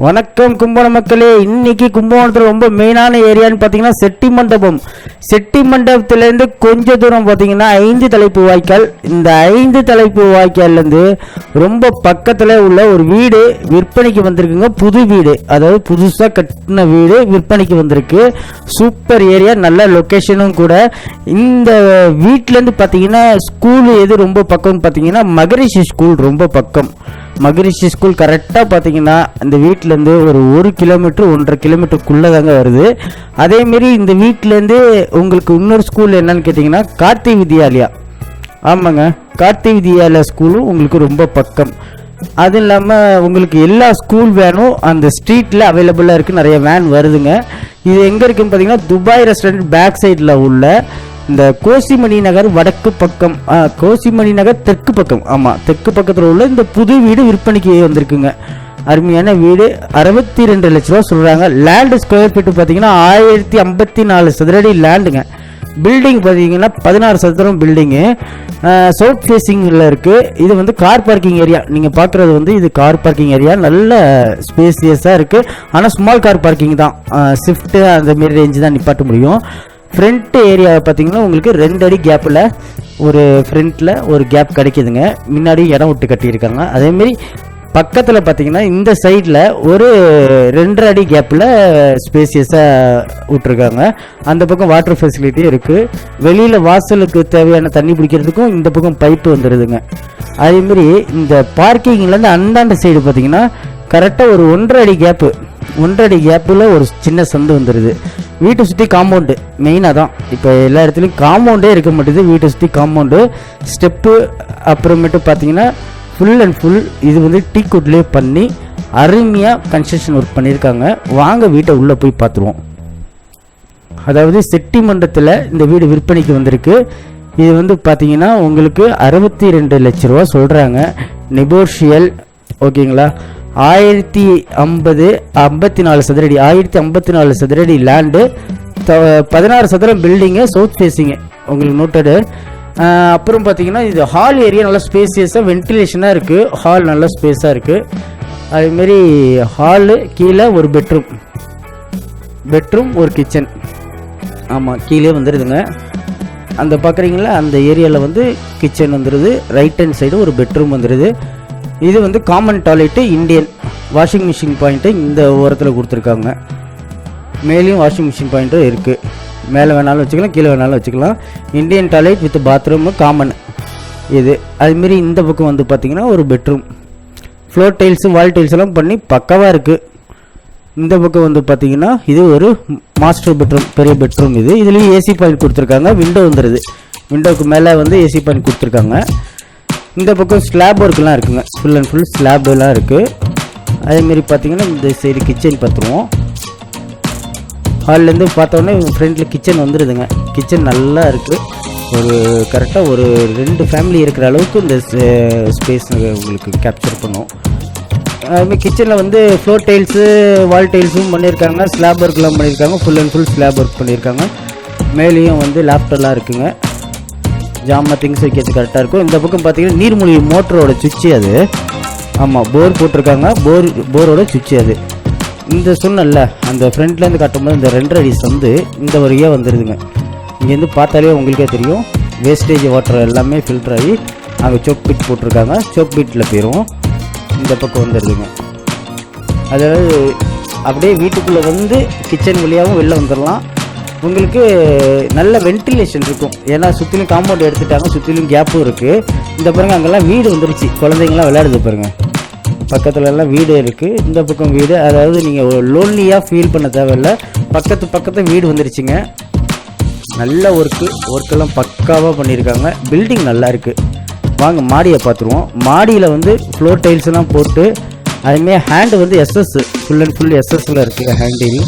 வணக்கம் கும்பகோணம் மக்களே. இன்னைக்கு கும்பகோணத்தில் ரொம்ப மெயினான ஏரியான்னு பார்த்தீங்கன்னா செட்டி மண்டபம் செட்டி மண்டபத்திலேருந்து கொஞ்ச தூரம் பார்த்தீங்கன்னா ஐந்து தலைப்பு வாய்க்கால். இந்த ஐந்து தலைப்பு வாய்க்கால்லேருந்து ரொம்ப பக்கத்தில் உள்ள ஒரு வீடு விற்பனைக்கு வந்திருக்குங்க. புது வீடு. அதாவது புதுசாக கட்டின வீடு விற்பனைக்கு வந்திருக்கு. சூப்பர் ஏரியா நல்ல லொக்கேஷனும் கூட. இந்த வீட்டிலேருந்து பார்த்தீங்கன்னா ஸ்கூல் எது ரொம்ப பக்கம்னு பார்த்தீங்கன்னா மகரிஷி ஸ்கூல் ரொம்ப பக்கம். மகரிஷி ஸ்கூல் கரெக்டாக பார்த்தீங்கன்னா இந்த வீட்டிலேருந்து ஒரு ஒரு கிலோமீட்டர் ஒன்றரை கிலோமீட்டருக்குள்ளே தாங்க வருது. அதேமாரி இந்த வீட்டிலேருந்து உங்களுக்கு இன்னொரு ஸ்கூல் என்னன்னு கேட்டிங்கன்னா கார்த்தி வித்யாலயா. ஆமாங்க. கார்த்தி வித்யாலயா ஸ்கூலும் உங்களுக்கு ரொம்ப பக்கம். அது இல்லாமல் உங்களுக்கு எல்லா ஸ்கூல் வேனும் அந்த ஸ்ட்ரீட்டில் அவைலபிளாக இருக்குது நிறைய வேன் வருதுங்க. இது எங்கே இருக்குன்னு பார்த்தீங்கன்னா துபாய் ரெஸ்டாரண்ட் பேக் சைடில் உள்ள இந்த கோசிமணி நகர் வடக்கு பக்கம் கோசிமணி நகர் தெற்கு பக்கம் ஆமாம் தெற்கு பக்கத்தில் உள்ள இந்த புது வீடு விற்பனைக்கு வந்திருக்குங்க. அருமையான வீடு. அறுபத்தி ரெண்டு லட்ச ரூபா சொல்கிறாங்க லேண்டு ஸ்கொயர் ஃபீட்டு பார்த்தீங்கன்னா ஆயிரத்தி ஐம்பத்தி நாலு சதுரடி லேண்டுங்க பில்டிங் பார்த்தீங்கன்னா பதினாறு சதுரம் பில்டிங்கு சவுத் ஃபேஸிங்கில் இருக்குது இது வந்து கார் பார்க்கிங் ஏரியா நீங்கள் பார்க்குறது வந்து இது கார் பார்க்கிங் ஏரியா நல்ல ஸ்பேசியஸாக இருக்குது ஆனால் ஸ்மால் கார் பார்க்கிங் தான். ஸ்விஃப்ட்டு அந்த மாரி ரேஞ்சு தான் நிப்பாட்ட முடியும். ஃப்ரண்ட் ஏரியாவை பார்த்தீங்கன்னா உங்களுக்கு ரெண்டு அடி கேப்பில் ஒரு ஃப்ரண்ட்டில் ஒரு கேப் கிடைக்குதுங்க. முன்னாடி இடம் விட்டு கட்டியிருக்காங்க. அதேமாரி பக்கத்தில் பார்த்தீங்கன்னா இந்த சைடில் ஒரு ரெண்டரை அடி கேப்பில் ஸ்பேசியஸாக விட்ருக்காங்க அந்த பக்கம் வாட்டர் ஃபெசிலிட்டி இருக்குது வெளியில் வாசலுக்கு தேவையான தண்ணி பிடிக்கிறதுக்கும் இந்த பக்கம் பைப்பு வந்துடுதுங்க அதேமாரி இந்த பார்க்கிங்லேருந்து அந்தாண்ட சைடு பார்த்தீங்கன்னா கரெக்டாக ஒரு ஒன்றரை அடி கேப்பு ஒன்றரை அடி கேப்பில் ஒரு சின்ன சந்து வந்துடுது வீட்டை சுற்றி காம்பவுண்டு மெயினாக தான் இப்போ எல்லா இடத்துலையும் காம்பவுண்டே இருக்க மாட்டேது வீட்டை சுற்றி காம்பவுண்டு ஸ்டெப்பு அப்புறமேட்டு பார்த்தீங்கன்னா ஃபுல் அண்ட் ஃபுல் இது வந்து டீ குட்லேயே பண்ணி அருமையாக கன்ஸ்ட்ரக்ஷன் ஒர்க் பண்ணியிருக்காங்க. வாங்க வீட்டை உள்ளே போய் பார்த்துருவோம் அதாவது செட்டிமன்றத்தில் இந்த வீடு விற்பனைக்கு வந்திருக்கு. இது வந்து பார்த்தீங்கன்னா உங்களுக்கு அறுபத்தி ரெண்டு லட்ச ரூபா சொல்கிறாங்க நெகோஷியல் ஓகேங்களா ஆயிரத்தி ஐம்பது ஐம்பத்தி நாலு சதுரடி ஆயிரத்தி ஐம்பத்தி நாலு சதுரடி லேண்டு பதினாறு சதுரம் பில்டிங்கு சவுத் ஃபேஸிங்கு உங்களுக்கு நோட்டடு அப்புறம் பார்த்தீங்கன்னா இது ஹால் ஏரியா நல்லா ஸ்பேசியஸாக வென்டிலேஷனாக இருக்குது ஹால் நல்லா ஸ்பேஸாக இருக்குது அதேமாரி ஹாலு கீழே ஒரு பெட்ரூம் பெட்ரூம் ஒரு கிச்சன் ஆமாம் கீழே வந்துடுதுங்க அந்த பார்க்குறீங்களா அந்த ஏரியாவில் வந்து கிச்சன் வந்துடுது ரைட் ஹேண்ட் சைடு ஒரு பெட்ரூம் வந்துடுது இது வந்து common toilet Indian washing machine point இந்த ஓரத்தில் கொடுத்துருக்காங்க. மேலேயும் வாஷிங் மிஷின் பாயிண்ட்டும் இருக்குது மேலே வேணாலும் வச்சுக்கலாம் கீழே வேணாலும் வச்சுக்கலாம். Indian toilet with bathroom common இது. அதுமாரி இந்த பக்கம் வந்து பார்த்திங்கன்னா ஒரு bedroom floor tiles wall tiles எல்லாம் பண்ணி பக்காவாக இருக்குது இந்த பக்கம் வந்து பார்த்தீங்கன்னா இது ஒரு மாஸ்டர் பெட்ரூம் பெரிய பெட்ரூம் இது. இதுலேயும் ஏசி பாயிண்ட் கொடுத்துருக்காங்க. விண்டோ வந்துடுது விண்டோவுக்கு மேலே வந்து ஏசி பாயிண்ட் கொடுத்துருக்காங்க. இந்த பக்கம் ஸ்லாப் ஒர்க்லாம் இருக்குங்க. ஃபுல் அண்ட் ஃபுல் ஸ்லாப்லாம் இருக்குது அதேமாரி பார்த்தீங்கன்னா இந்த சைடு கிச்சன் பார்த்துருவோம் ஹால்லேருந்து பார்த்தோன்னே ஃப்ரெண்டில் கிச்சன் வந்துடுதுங்க கிச்சன் நல்லா இருக்குது ஒரு கரெக்டாக ஒரு ரெண்டு ஃபேமிலி இருக்கிற அளவுக்கு இந்த ஸ்பேஸ் உங்களுக்கு கேப்சர் பண்ணும். அதுமாதிரி கிச்சனில் வந்து ஃப்ளோர் டைல்ஸு வால் டைல்ஸும் பண்ணியிருக்காங்க ஸ்லாப் ஒர்க்லாம் பண்ணியிருக்காங்க full and full slab work பண்ணியிருக்காங்க மேலேயும் வந்து லேப்டர்லாம் இருக்குங்க. ஜாமான் திங்ஸ் வைக்கிறது கரெக்டாக இருக்கும். இந்த பக்கம் பார்த்தீங்கன்னா நீர்மூழ்கி மோட்டரோட சுவிட்சு அது. ஆமாம் போர் போட்டிருக்காங்க. போர் போரோட சுவிட்சு அது. இந்த சொன்னல அந்த ஃப்ரண்ட்லேருந்து காட்டும்போது இந்த ரெண்டரை அடி சந்து இந்த வழியாக வந்துடுதுங்க இங்கேருந்து பார்த்தாலே உங்களுக்கே தெரியும். வேஸ்டேஜ் வாட்டர் எல்லாமே ஃபில்டர் ஆகி அங்கே சோக் பீட் போட்டிருக்காங்க. சோக் பீட்டில் போயிடும் இந்த பக்கம் வந்துடுதுங்க அதாவது அப்படியே வீட்டுக்குள்ளே வந்து கிச்சன் வழியாகவும் வெளில வந்துடலாம் உங்களுக்கு நல்ல வென்டிலேஷன் இருக்கும். ஏன்னா சுற்றிலும் காம்பவுண்ட் எடுத்துட்டாங்க சுற்றிலும் கேப்பும் இருக்குது இந்த பாருங்கள் அங்கெல்லாம் வீடு வந்துருச்சு. குழந்தைங்களாம் விளையாடுது பாருங்க. பக்கத்துலலாம் வீடு இருக்குது இந்த பக்கம் வீடு அதாவது நீங்கள் லோன்லியாக ஃபீல் பண்ண தேவையில்ல. பக்கத்து பக்கத்து வீடு வந்துருச்சுங்க. நல்ல ஒர்க்கு ஒர்க்கெல்லாம் பக்காவாக பண்ணியிருக்காங்க. பில்டிங் நல்லா இருக்குது வாங்க மாடியை பார்த்துருவோம். மாடியில் வந்து ஃப்ளோர் டைல்ஸ் எல்லாம் போட்டு அதுமாரி ஹேண்டு வந்து எஸ்எஸ் ஃபுல் அண்ட் ஃபுல் எஸ்எஸ்ல இருக்குது ஹேண்டில்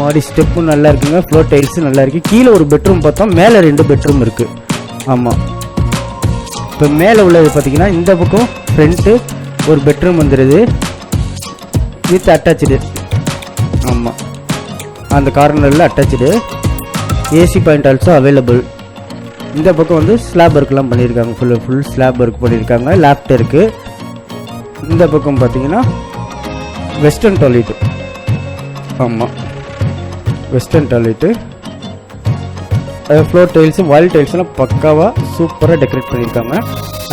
மாடி ஸ்டெப்பும் நல்லா இருக்குங்க. ஃப்ளோர் டைல்ஸும் நல்லா இருக்குது கீழே ஒரு பெட்ரூம் பார்த்தோம். மேலே ரெண்டு பெட்ரூம் இருக்குது ஆமாம் இப்போ மேலே உள்ளது பார்த்தீங்கன்னா இந்த பக்கம் ஃப்ரண்ட்டு ஒரு பெட்ரூம் வந்துடுது வித் அட்டாச்சு ஆமாம் அந்த கார்னரில் attach AC point also available இந்த பக்கம் வந்து ஸ்லாப் ஒர்க்லாம் பண்ணியிருக்காங்க ஃபுல் ஃபுல் ஸ்லாப் ஒர்க் பண்ணியிருக்காங்க லேப்ட் இருக்குது இந்த பக்கம் பார்த்தீங்கன்னா வெஸ்டர்ன் டாய்லெட் ஆமாம் western toilet floor tiles wall டைல்ஸ்லாம் பக்காவாக சூப்பராக டெக்கரேட் பண்ணியிருக்காங்க.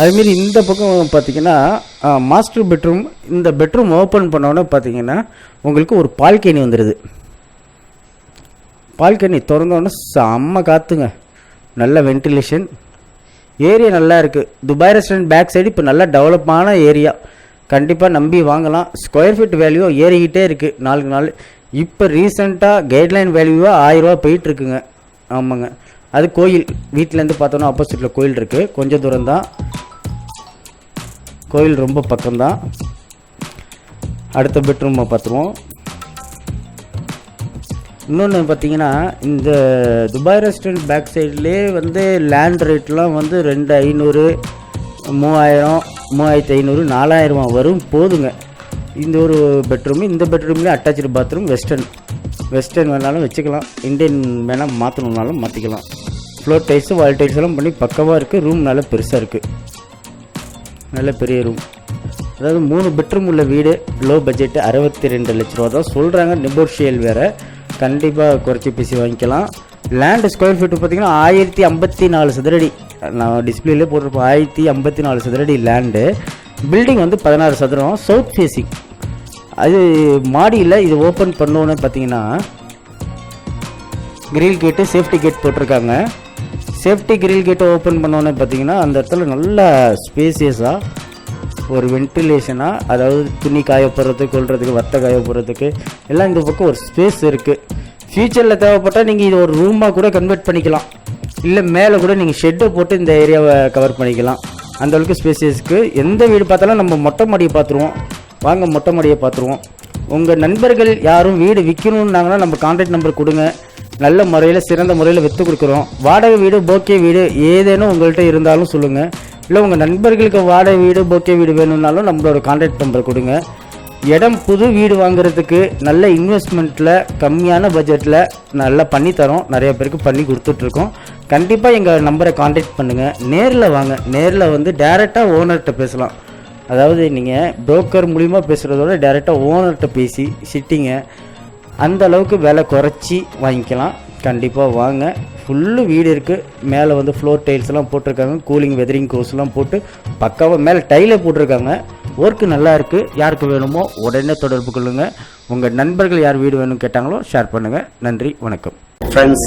அதுமாரி இந்த பக்கம் பார்த்தீங்கன்னா மாஸ்டர் பெட்ரூம் இந்த பெட்ரூம் ஓப்பன் பண்ணோன்னே பார்த்தீங்கன்னா உங்களுக்கு ஒரு பால்கனி வந்துடுது பால்கனி திறந்தோடனே செம்ம காற்றுங்க நல்ல வென்டிலேஷன் ஏரியா நல்லா இருக்குது துபாய் ரெஸ்டாரண்ட் பேக் சைடு இப்போ நல்லா டெவலப்பான ஏரியா கண்டிப்பாக நம்பி வாங்கலாம். ஸ்கொயர் ஃபீட் வேல்யூ ஏறிக்கிட்டே இருக்குது நாளுக்கு நாள் இப்போ ரீசெண்டாக கைட்லைன் வேல்யூவாக ஆயிரரூவா போயிட்டுருக்குங்க. ஆமாங்க. அது கோயில் வீட்டிலேருந்து பார்த்தோன்னா ஆப்போசிட்டில் கோயில் இருக்குது கொஞ்சம் தூரம் தான் கோயில் ரொம்ப பக்கம்தான். அடுத்த பெட்ரூமை பார்த்துருவோம். இன்னொன்று பார்த்தீங்கன்னா இந்த துபாய் ரெஸ்டாரண்ட் பேக் சைட்லேயே வந்து லேண்ட் ரேட்லாம் வந்து ரெண்டு ஐநூறு மூவாயிரம் மூவாயிரத்து ஐநூறு நாலாயிரமா வரும் போதுங்க. இந்த ஒரு பெட்ரூம் இந்த பெட்ரூம்லேயே அட்டாச்சு பாத்ரூம் வெஸ்டர்ன் வெஸ்டர்ன் வேணாலும் வச்சுக்கலாம். இண்டியன் வேணால் மாற்றணுன்னாலும் மாற்றிக்கலாம் ஃப்ளோர் டைல்ஸு வால் டைல்ஸ் எல்லாம் பண்ணி பக்கவாக இருக்குது ரூம் நல்லா பெருசாக இருக்குது நல்ல பெரிய ரூம் அதாவது மூணு பெட்ரூம் உள்ள வீடு லோ பட்ஜெட்டு அறுபத்தி ரெண்டு லட்ச ரூபா தான் சொல்கிறாங்க நிபோர்ஷியல் வேறு. கண்டிப்பாக குறைச்சி பேசி வாங்கிக்கலாம். லேண்டு ஸ்கொயர் ஃபீட்டு பார்த்தீங்கன்னா ஆயிரத்தி ஐம்பத்தி நாலு சதுரடி. நான் டிஸ்பிளேலே போட்டிருப்போம் ஆயிரத்தி ஐம்பத்தி நாலு சதுரடி லேண்டு பில்டிங் வந்து பதினாறு சதுரம். சவுத் ஃபேஸிங் அது மாடியில் இது ஓப்பன் பண்ணோன்னு பார்த்தீங்கன்னா கிரில் கேட்டு சேஃப்டி கேட் போட்டிருக்காங்க. சேஃப்டி கிரில் கேட்டை ஓப்பன் பண்ணோன்னே பார்த்தீங்கன்னா அந்த இடத்துல நல்ல ஸ்பேசியஸாக ஒரு வென்டிலேஷனாக அதாவது துணி காய போடுறதுக்கு கொள்றதுக்கு வத்த காய போடுறதுக்கு எல்லாம் இந்த பக்கம் ஒரு ஸ்பேஸ் இருக்குது ஃப்யூச்சரில் தேவைப்பட்டால் நீங்கள் இது ஒரு ரூமாக கூட கன்வெர்ட் பண்ணிக்கலாம். இல்லை மேலே கூட நீங்கள் ஷெட்டை போட்டு இந்த ஏரியாவை கவர் பண்ணிக்கலாம். அந்தளவுக்கு ஸ்பேசியஸ்க்கு எந்த வீடு பார்த்தாலும் நம்ம மொட்டை மாடியை பார்த்துருவோம். வாங்க மொட்டை மாடியை பார்த்துருவோம். உங்கள் நண்பர்கள் யாரும் வீடு விற்கணுன்னாங்கன்னா நம்ம கான்டாக்ட் நம்பர் கொடுங்க. நல்ல முறையில் சிறந்த முறையில் விற்று கொடுக்குறோம். வாடகை வீடு போக்கே வீடு ஏதேனும் உங்கள்கிட்ட இருந்தாலும் சொல்லுங்கள் இல்லை உங்கள் நண்பர்களுக்கு வாடகை வீடு போக்கே வீடு வேணும்னாலும் நம்மளோட கான்டாக்ட் நம்பர் கொடுங்க. இடம் புது வீடு வாங்குறதுக்கு நல்ல இன்வெஸ்ட்மெண்ட்டில் கம்மியான பட்ஜெட்டில் நல்லா பண்ணித்தரோம் நிறைய பேருக்கு பண்ணி கொடுத்துட்ருக்கோம். கண்டிப்பாக எங்கள் நம்பரை காண்டாக்ட் பண்ணுங்கள் நேரில் வாங்க. நேரில் வந்து டேரெக்டாக ஓனர்கிட்ட பேசலாம். அதாவது நீங்கள் புரோக்கர் மூலிமா பேசுகிறதோட டேரெக்டாக ஓனர்கிட்ட பேசி சிட்டிங்க அந்த அளவுக்கு விலை குறைச்சி வாங்கிக்கலாம். கண்டிப்பாக வாங்க. ஃபுல்லு வீடு இருக்குது மேலே வந்து ஃப்ளோர் டைல்ஸ்லாம் போட்டிருக்காங்க. கூலிங் வெதரிங் கோர்ஸ்லாம் போட்டு பக்காவாக மேலே டைலே போட்டிருக்காங்க. ஒர்க்கு நல்லா இருக்குது யாருக்கு வேணுமோ உடனே தொடர்பு கொள்ளுங்கள் உங்கள் நண்பர்கள் யார் வீடு வேணும்னு கேட்டாங்களோ ஷேர் பண்ணுங்கள் நன்றி வணக்கம். ஃப்ரெண்ட்ஸ்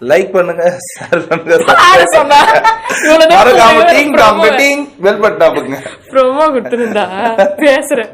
லைக் பண்ணுங்க ஷேர் பண்ணுங்க மறக்காம சொல்லுங்க. Ding dong ding bell promo கொடுத்துருந்தா. பேசுறேன்.